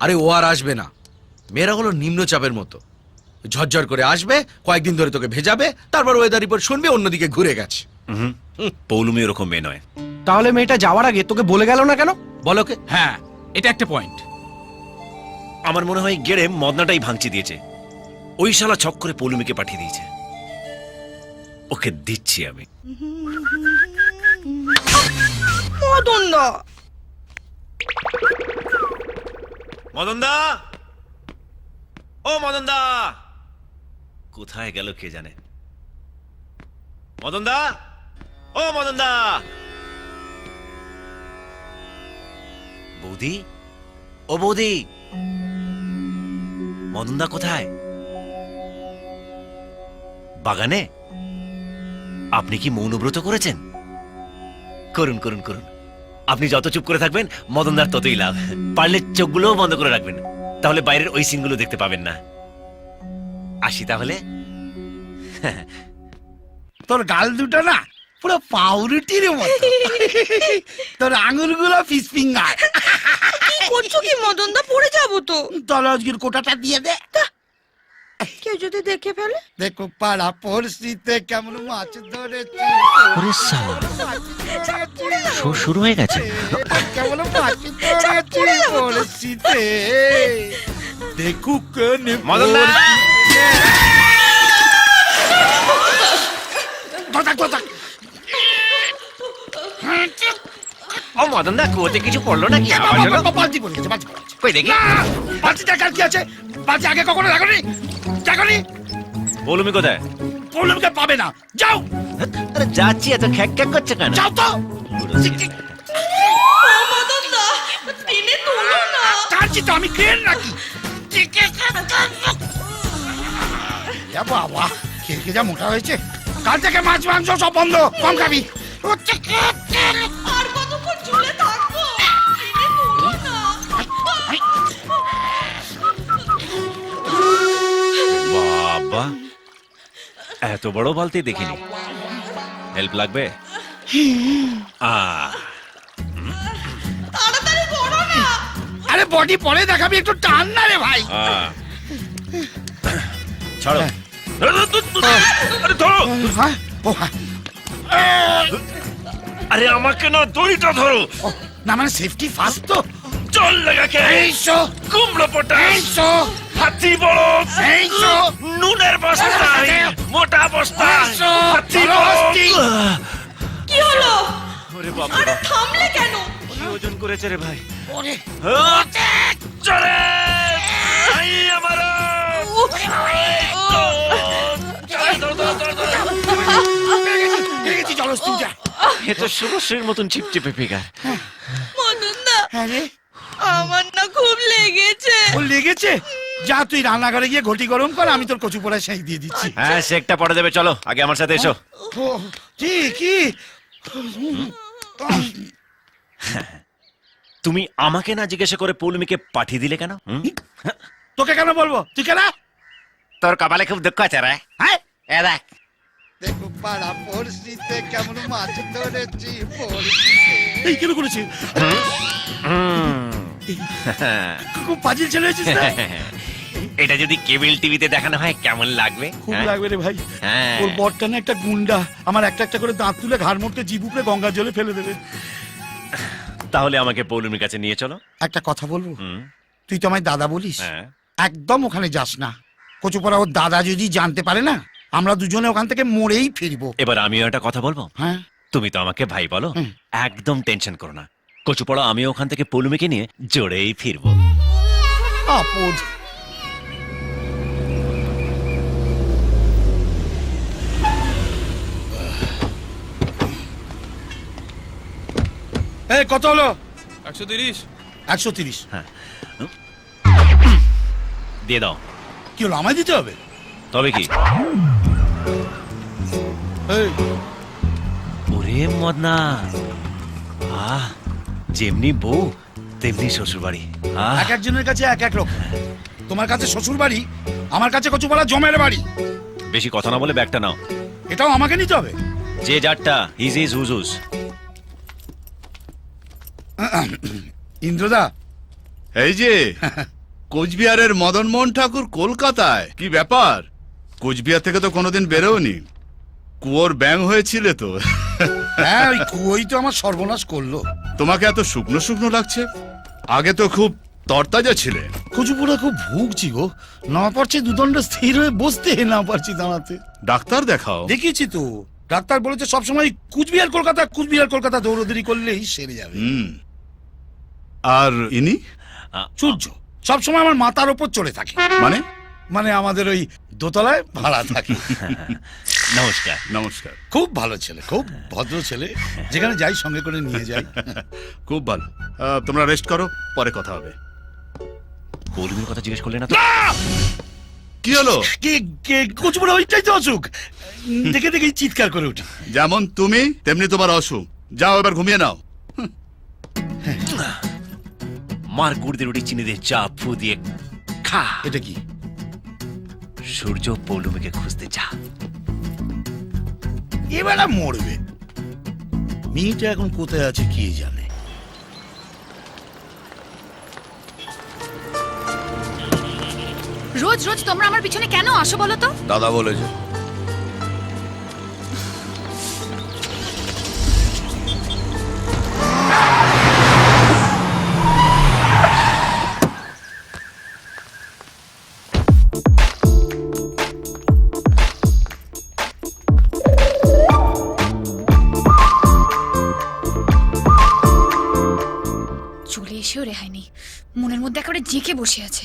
আরে ও আর আসবে না। মেয়েরা হলো নিম্নচাপের মতো। ঝরঝর করে আসবে কয়েকদিন ধরে তোকে ভেজাবে তারপর ওয়েদার রিপোর্ট শুনবে অন্যদিকে ঘুরে গেছে। হুম পৌলুমি ওরকম মেয়ে নয়। তাহলে মেয়েটা যাওয়ার আগে তোকে বলে গেল না কেন? বলো কে? হ্যাঁ এটা একটা পয়েন্ট আমার মনে হয় গেড়ে মদনাটাই ভাঙচি দিয়েছে। ওই শালা ছক করে পৌলুমিকে পাঠিয়ে দিয়েছে। ওকে দিচ্ছি আমি। মদন দা মদনদা! ও মদনদা! কোথায় গেল কে জানে? মদনদা! ও মদনদা! বৌদি? ও বৌদি! মদনদা কোথায়? বাগানে? আপনি কি মৌনব্রত করেছেন? করুন করুন করুন। আপনি যত চুপ করে থাকবেন মদনদার ততই লাভ। পারলে চোখগুলোও বন্ধ করে রাখবেন। তাহলে বাইরের ওই সিনগুলো দেখতে পাবেন না। আসি তাহলে। তোর গাল দুটো না পুরো পাউরুটির মতো। তোর আঙুরগুলো ফিস ফিঙ্গার। কি করছ কি মদন দা পড়ে যাব তো। তোর আজকের কোটাটা দিয়ে দে। কেউ যদি দেখে ফেলে? দেখো পাড়া পড়শিতে কেমন মাছ ধরেছি। শো শুরু হয়ে গেছে। দেখুক ও মদনদা কুয়োতে কিছু পড়ল নাকি? আবার চলো। বালতি পড়ে গেছে বালতি পড়ে কই দেখি। বালতি দেখার কি আছে? বালতি আগে কখনো দেখনি? দেখনি? পৌলুমি কোথায়? প্রবলেমকে পাবে না। যাও। আরে যাচ্ছি এত খ্যাক খ্যাক করছে কেন? যাও তো। কাঁদছি তো আমি ক্রেন নাকি বাবা খেয়ে যা মোটা হয়েছে? কাল থেকে মাছ, মাংস সব বন্ধ, কম বাবা, এত বড় বালতি দেখিনি। হেল্প লাগবে? তাড়াতাড়ি করো না। আরে বডি পরে দেখাবি একটু টান না রে ভাই। ছাড়ো। আরে ধরো? ও। আরে আমাকে না দড়িটা ধরো। ও, না মানে সেফটি ফার্স্ট তো। চল লাগাকে। এইসো কুমড়ো পটাশ। এইসো হাতি বড় এইসো নুনের বস্তা মোটা বস্তা এইসো, হাতি বড় ওরে বাবা আরে থামলে কেন? কি ওজন করেছে রে ভাই? ওরে। চলে আই আমার পেয়ে গেছি জলস্থির যা। এ তো শুভশ্রীর মতন চিপচিপে ফিগার। মদন দা হ্যাঁ রে আমার না খুব লেগেছে। ও লেগেছে? যা তুই রান্নাঘরে গিয়ে ঘটি গরম কর আমি তোর কচু পোড়ায় সেই দিয়ে দিচ্ছি। হ্যাঁ শেকটা পরে দেবে চলো আগে আমার সাথে এসো। ও, কি? কি তুমি আমাকে না জিজ্ঞাসা করে পৌলমিকে পাঠিয়ে দিলে কেন হুম? তোকে কেন বলব? তুই কেন তোর কপালে খুব দুঃখ আছে রে। হ্যাঁ? এ দেখ। দেখো পাড়া পড়শিতে কেমন মাছ ধরেছি এই কেন করেছি খুব পাজিল ছেলে হয়েছিস না? এটা যদি কেবল টিভিতে দেখানো হয় কেমন লাগবে? খুব হ্যাঁ? লাগবে রে ভাই। হ্যাঁ। ওর বরটা না একটা গুন্ডা আমার একটা একটা করে দাঁত তুলে ঘাড় মোটকে জিবুকে গঙ্গার জলে ফেলে দেবে। তাহলে আমাকে পৌলমির কাছে নিয়ে চলো। একটা কথা বলব? হুম, তুই তো আমায় দাদা বলিস। হ্যাঁ। একদম ওখানে যাস না। কচুপাড়া ওর দাদা যদি জানতে পারে না আমরা দুজনে ওখান থেকে মরেই ফিরবো। এবার আমিও একটা কথা বলব? হ্যাঁ। তুমি তো আমাকে ভাই বলো হুম। একদম টেনশন করো না। কচুপড়া আমি ওখান থেকে পৌলমিকে নিয়ে জোরেই ফিরবো। আপদ। এই কত হলো? একশো তিরিশ। একশো তিরিশ। হ্যাঁ। দিয়ে দাও। কি হলো আমায় দিতে হবে? তবে কি? এই। ওরে মদনা। আহ যেমনি বউ তেমনি শ্বশুর বাড়ি এক একজনের কাছে এক এক রকম। তোমার কাছে শ্বশুর বাড়ি আমার কাছে কচুপাড়া জমের বাড়ি। বেশি কথা না বলে ব্যাগটা নাও। এটাও আমাকে নিতে হবে? যে যারটা ইজ ইজ হুজুস ইন্দ্রদা। এই যে কোচবিহারের মদন মোহন ঠাকুর কলকাতায় কি ব্যাপার? কোচবিহার থেকে তো কোনোদিন বেরোনি কুয়োর ব্যাং হয়েছিলে তো। হ্যাঁ ওই কুয়োই তো আমার সর্বনাশ করল। তোমাকে এত শুকনো শুকনো লাগছে? আগে তো খুব তরতাজা ছিলে। কচুপুরা খুব ভুগছি গো। না পারছি দুদণ্ড স্থির হয়ে বসতে না পারছি দাঁড়াতে। ডাক্তার দেখাও। দেখিয়েছি তো। ডাক্তার বলেছে সবসময় কুচবিহার কলকাতা কুচবিহার কলকাতা দৌড়দৌড়ি করলেই সেরে যাবে। হুম। আর ইনি? সূর্য। সবসময় আমার মাথার ওপর চড়ে থাকে। মানে? মানে আমাদের ওই দোতলায় ভাড়া থাকে। নমস্কার। নমস্কার। খুব ভালো ছেলে খুব ভদ্র ছেলে। যেখানে যাই সঙ্গে করে নিয়ে যাই। খুব ভালো। তোমরা রেস্ট করো পরে কথা হবে। পৌলমীর কথা জিজ্ঞেস করলে না তো? কি হলো? কে কে কচুপুরা ওইটাই তো অসুখ। দেখে দেখে চিৎকার করে উঠি। যেমন তুমি তেমনি তোমার অসুখ। যাও এবার ঘুমিয়ে নাও। মার গুড়দের রুটি চিনি দিয়ে চা ফু দিয়ে খা। এটা কি? সূর্য পৌলমীকে খুঁজতে যা। এবেলা মরবে। মেয়েটা এখন কোথায় আছে কে জানে? রোজ রোজ তোমরা আমার পিছনে কেন আসো বলো তো? দাদা বলেছে। রেহাই মনের মধ্যে একেবারে জেঁকে বসে আছে।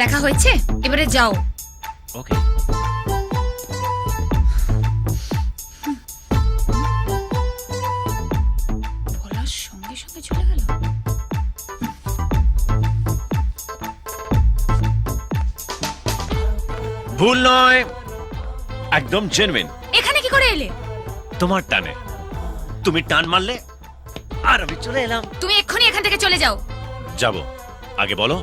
দেখা হয়েছে? এবারে যাও। ওকে ভুল নয় একদম জেনুইন এখানে কি করে এলে? তোমার টানে। তুমি টান মারলে আর আমি চলে এলাম। তুমি এক্ষুনি এখান থেকে চলে যাও। যাব। আগে বলো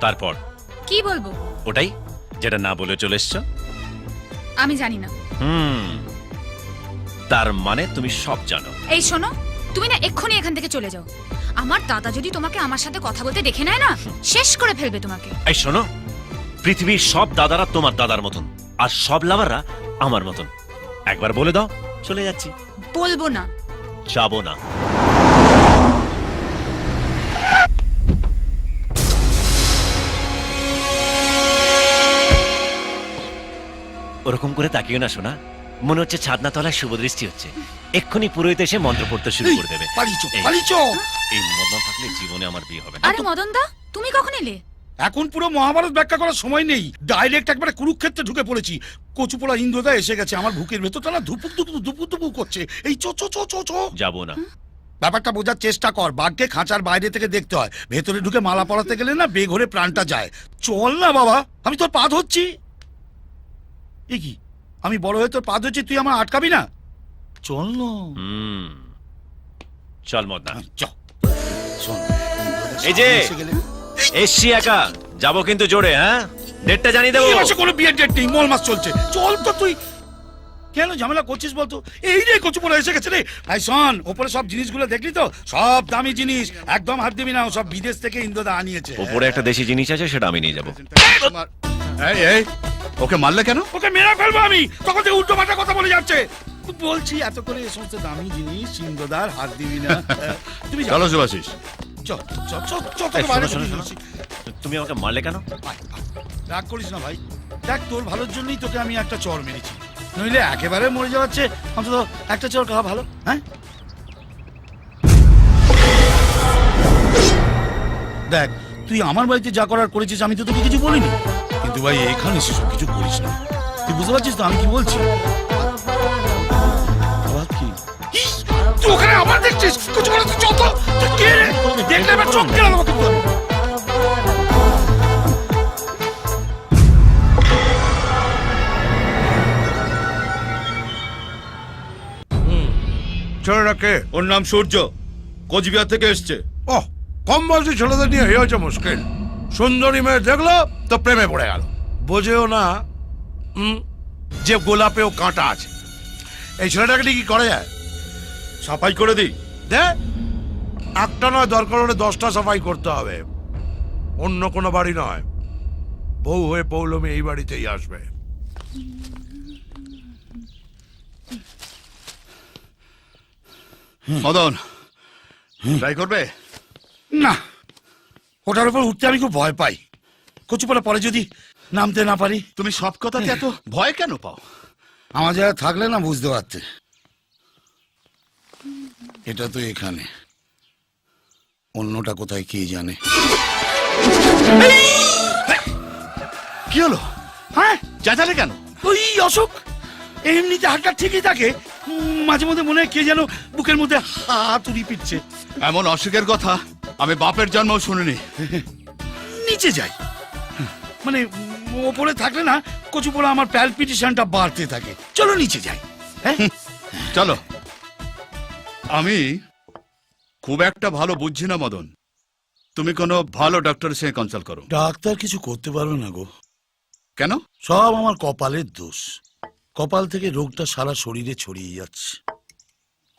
তারপর। কি বলব? ওটাই যেটা না বলে চলে এসছো? আমি জানি না। হুম। তার মানে তুমি সব জানো। এই শোনো তুমি না এক্ষুনি এখান থেকে চলে যাও। আমার দাদা যদি তোমাকে আমার সাথে কথা বলতে দেখে নেয় না শেষ করে ফেলবে তোমাকে। এই শোনো পৃথিবীর সব দাদারা তোমার দাদার মতন আর সব লাভাররা আমার মতন। একবার বলে দাও চলে যাচ্ছি। বলব না। যাব না। ওরকম করে তাকিও না শোনা মনে হচ্ছে ছাদনা তলায় শুভ দৃষ্টি হচ্ছে। এক্ষুনি পুরোহিত এসে মন্ত্র পড়তে শুরু করে দেবে। এই- পালিচ এই মদ না থাকলে জীবনে আমার বিয়ে হবে না। আরে মদন দা তুমি কখন এলে? এখন পুরো মহাভারত ব্যাখ্যা করার সময় নেই। ডাইরেক্ট একবারে কুরুক্ষেত্রে ঢুকে পড়েছি। কচুপোড়া ইন্দ্রদা এসে গেছে আমার বুকের ভেতরটা না ধুপুক ধুপুক ধুপুক ধুপুক করছে। এই চো চো চো চো চো। যাব না। ব্যাপারটা বোঝার চেষ্টা কর। বাঘকে খাঁচার বাইরে থেকে দেখতে হয়। ভেতরে ঢুকে মালা পরাতে গেলে না বেঘরে প্রাণটা যায়। চল না বাবা আমি তোর পা ধরছি। এ কি? আমি বড় হয়ে তোর পা ধরছি তুই আমার আটকাবি না? চল না। চল মদ না চ। শোন এই যে। এসছি একা। যাব কিন্তু জোরে হ্যাঁ? ডেটটা জানিয়ে দেবো। এই মাসে কোনো বিয়ের ডেট নেই মল মাস চলছে। চল তো তুই। কেন ঝামেলা করছিস বলতো? এই রে কচুপোড়া এসে গেছে রে। আই শোন ওপরে সব জিনিসগুলো দেখলি তো? সব দামি জিনিস। একদম হাত দিবি না সব বিদেশ থেকে ইন্দ্রদা আনিয়েছে। ওপরে একটা দেশি জিনিস আছে সেটা আমি নিয়ে যাব। এই এই ওকে মারলে কেন? ওকে মেরে ফেলব আমি। তখন থেকে উল্টো পাল্টা কথা বলে যাচ্ছে। বলছি এত করে এই সমস্ত দামি জিনিস ইন্দ্রদার হাত দিবি না। তুমি চলো শুভাশিস চল চল চল চল তোকে বাইরে শোনো, বেরিয়ে শোনো, তুমি আমাকে মারলে কেন? আয়, আয়। রাগ করিস না ভাই। দেখ তোর ভালোর জন্যই তোকে আমি একটা চর মেরেছি। নইলে একেবারে মরে যাওয়াচ্ছে অন্তত একটা চর খাওয়া ভালো হ্যাঁ? দেখ তুই আমার বাড়িতে যা করার করেছিস আমি তো তোকে কিছু বলিনি। কিন্তু ভাই এখানে সেসব কিছু করিস না। তুই বুঝতে পারছিস তো আমি কি বলছি? তুই ওখানে আবার দেখছিস? কিছু বলে তুই চল তুই কে রে? দেখলে এবার চোখ কেন আমাকে ছেলেটাকে ওর নাম সূর্য। কোচবিহার থেকে এসছে। ও কম বয়সী ছেলেদের নিয়ে হয়েছে মুশকিল। সুন্দরী মেয়ে দেখল তো প্রেমে পড়ে গেল। বোঝেও না যে গোলাপেও কাঁটা আছে। এই ছেলেটাকে কি করা যায়? সাফাই করে দিই। দে। একটা নয় দরকার হলে দশটা সাফাই করতে হবে। অন্য কোনো বাড়ি নয়। বউ হয়ে পৌলমী এই বাড়িতেই আসবে। মদন ট্রাই করবে? না ওটার উপর উঠতে আমি খুব ভয় পাই। কচুপালা পরে যদি নামতে না পারি। তুমি সব কথাতে এত ভয় কেন পাও? আমার জায়গায় থাকলে না বুঝতে পারতে। এটা তো এখানে। অন্যটা কোথায় কে জানে। কি হলো? হ্যাঁ? চেঁচালে কেন? ওই অশোক এমনিতে হাতটা ঠিকই থাকে। মাঝে মধ্যে মনে হয় কে যেন বুকের মধ্যে হাত উড়ি পিটছে। এমন অসুখের কথা আমি বাপের জন্মও শুনিনি। নিচে যাই। মানে ওপরে থাকলে না কচু কচুপোড়া আমার প্যালপিটেশনটা বাড়তে থাকে। চলো নিচে যাই। হ্যাঁ? চলো। আমি খুব একটা ভালো বুঝছি না মদন। তুমি কোনো ভালো ডক্টরের সঙ্গে কনসাল্ট করো। ডাক্তার কিছু করতে পারবে না গো। কেন? সব আমার কপালের দোষ। কপাল থেকে রোগটা সারা শরীরে ছড়িয়ে যাচ্ছে।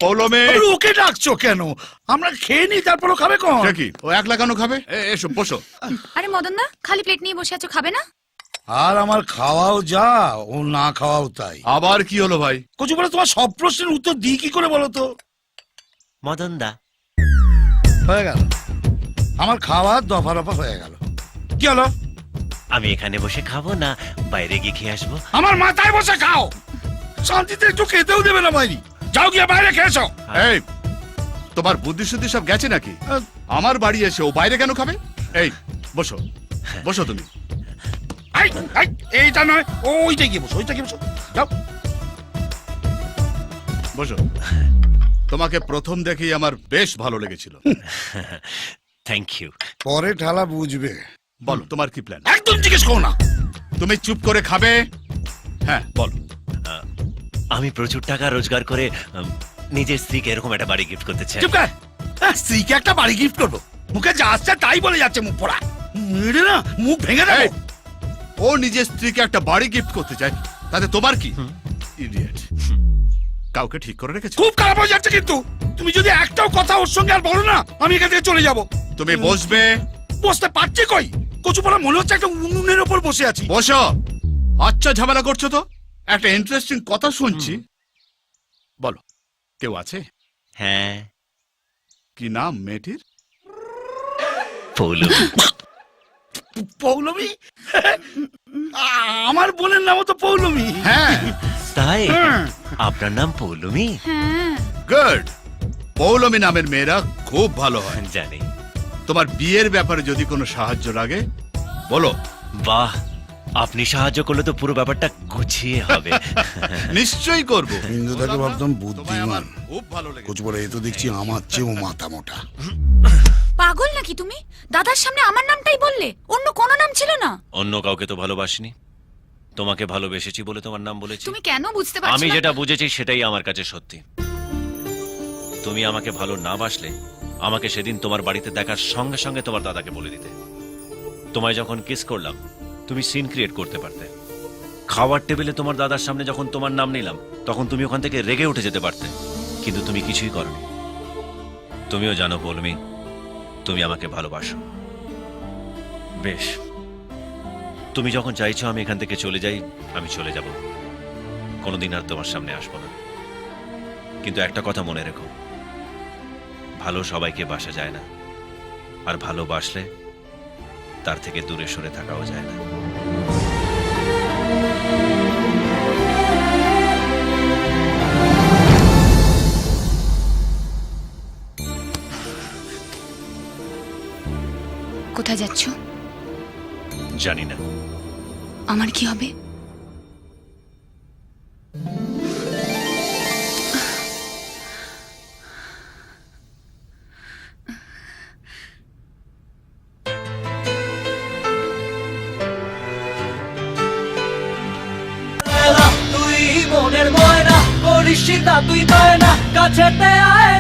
পৌলমে আরে ওকে ডাকছো কেন? আমরা খেয়ে নি তারপরও খাবে কখন? সে কি? ও একলা কেন খাবে? এ- এসো বসো। আরে মদন দা খালি প্লেট নিয়ে বসে আছো খাবে না? আর আমার খাওয়াও যা ও না খাওয়াও তাই। আবার কি হলো ভাই? কচু বলে তোমার সব প্রশ্নের উত্তর দিই কি করে বলো তো? মদন দা হয়ে গেল। আমার খাওয়া দফা রফা হয়ে গেল। কি হলো? আমি এখানে বসে খাব না বাইরে গিয়ে খেয়ে আসব। আমার মাথায় বসে খাও। শান্তিতে একটু খেতেও দেবে না বাইরে যাও গিয়ে বাইরে খেয়েছো এই তোমার বুদ্ধি শুদ্ধি সব গেছে নাকি? আমার বাড়ি এসে ও বাইরে কেন খাবে? এই বসো। বসো তুমি। এই, এই, এইটা নয় ওইটা গিয়ে বসো ওইটা গিয়ে বসো। যাও। বসো। তোমাকে প্রথম দেখেই আমার বেশ ভালো লেগেছিল। থ্যাংক ইউ পরে ঠালা বুঝবে। বলো তোমার কি প্ল্যান একদম জিজ্ঞেস করো না। তুমি চুপ করে খাবে? হ্যাঁ বলো। আমি প্রচুর টাকা রোজগার করে উম, নিজের স্ত্রীকে এরকম একটা বাড়ি গিফট করতে চাই। চুপ কর। হ্যাঁ, স্ত্রীকে একটা বাড়ি গিফট করব। মুখে যা আসছে তাই বলে যাচ্ছে মুখ পড়া মেরে না মুখ ভেঙে দেবো। এই, ও নিজের স্ত্রীকে একটা বাড়ি গিফট করতে চায়। তাতে তোমার কি? ইডিয়েট কাউকে ঠিক করে রেখেছো? খুব খারাপ হয়ে যাচ্ছে কিন্তু। তুমি যদি একটাও কথা ওর সঙ্গে আর বলো না আমি এখান থেকে চলে যাব। তুমি বসবে? বসতে পারছি কই? কচু পড়া মনে হচ্ছে একটা উনুনের ওপর বসে আছি। বসো। আচ্ছা ঝামেলা করছ তো? একটা ইন্টারেস্টিং কথা শুনছি। বলো কেউ আছে? হ্যাঁ। কি নাম মেয়েটির? পৌলুমি। পৌলমী? আমার বোনের নামও তো পৌলমী। হ্যাঁ। তাই। আপনার নাম পৌলুমি? হ্যাঁ। গুড। পৌলমী নামের মেয়েরা খুব ভালো হয়। জানি। তোমার বিয়ের ব্যাপারে যদি কোনো সাহায্য লাগে বলো। বাহ আপনি সাহায্য করলে তো পুরো ব্যাপারটা গুছিয়ে হবে। নিশ্চয়ই করব। হিন্দুদাকে ভাবতাম তোমায় আমার বুদ্ধিমান খুব ভালো লেগেছে। কচু পড়া এ তো দেখছি আমার চেয়েও মাথা মোটা। পাগল নাকি তুমি? দাদার সামনে আমার নামটাই বললে। অন্য কোনো নাম ছিল না। অন্য কাউকে তো ভালোবাসিনি। তোমাকে ভালোবেসেছি বলে তোমার নাম বলেছি। তুমি কেন বুঝতে পারছ আমি যেটা বুঝেছি সেটাই আমার কাছে সত্যি। তুমি আমাকে ভালো না বাসলে আমাকে সেদিন তোমার বাড়িতে দেখার সঙ্গে সঙ্গে তোমার দাদাকে বলে দিতে। তোমায় যখন কিস করলাম তুমি সিন ক্রিয়েট করতে পারতে। খাওয়ার টেবিলে তোমার দাদার সামনে যখন তোমার নাম নিলাম তখন তুমি ওখান থেকে রেগে উঠে যেতে পারতে। কিন্তু তুমি কিছুই করনি। তুমিও জানো বলমি তুমি আমাকে ভালোবাসো। বেশ। তুমি যখন চাইছো আমি এখান থেকে চলে যাই, আমি চলে যাব। কোনোদিন আর তোমার সামনে আসব না। কিন্তু একটা কথা মনে রেখো। ভালো সবাইকে বাসা যায় না। আর ভালোবাসলে তার থেকে দূরে সরে থাকাও যায় না। কোথায় যাচ্ছ? জানি না। আমার কি হবে? তুই মনের ময়না করিস তুই তাই না কাছেতে আয়।